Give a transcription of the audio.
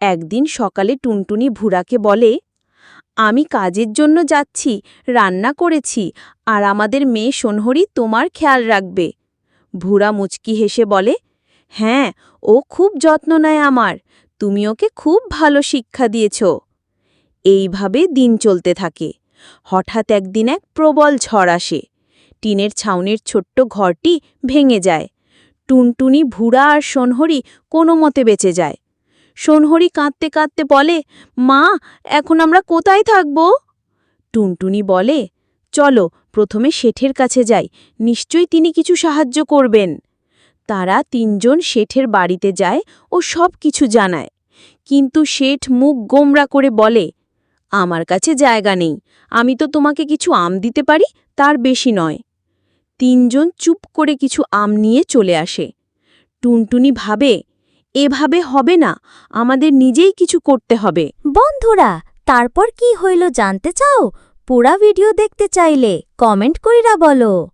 একদিন সকালে টুনটুনি ভুরাকে বলে, আমি কাজের জন্য যাচ্ছি, রান্না করেছি, আর আমাদের মেয়ে সোনহরি তোমার খেয়াল রাখবে। ভুরা মুচকি হেসে বলে হ্যাঁ ও খুব যত্ন নেয় আমার, তুমি ওকে খুব ভালো শিক্ষা দিয়েছ। এইভাবে দিন চলতে থাকে। হঠাৎ একদিন এক প্রবল ঝড় আসে। টিনের ছাউনির ছোট্ট ঘরটি ভেঙে যায়। টুনটুনি, ভুরা আর সোনহরি কোনো মতে বেঁচে যায়। সোনহরি কাঁদতে কাঁদতে বলে, মা, এখন আমরা কোথায় থাকব? টুনটুনি বলে, চলো, প্রথমে শেঠের কাছে যাই, নিশ্চয়ই তিনি কিছু সাহায্য করবেন। তারা তিনজন শেঠের বাড়িতে যায় ও সব কিছু জানায়। কিন্তু শেঠ মুখ গোমরা করে বলে, আমার কাছে জায়গা নেই, আমি তো তোমাকে কিছু আম দিতে পারি, তার বেশি নয়। তিনজন চুপ করে কিছু আম নিয়ে চলে আসে। টুনটুনি ভাবে এভাবে হবে না, আমাদের নিজেই কিছু করতে হবে। বন্ধুরা, তারপর কি হইল জানতে চাও? পুরা ভিডিও দেখতে চাইলে কমেন্ট কইরা বলো।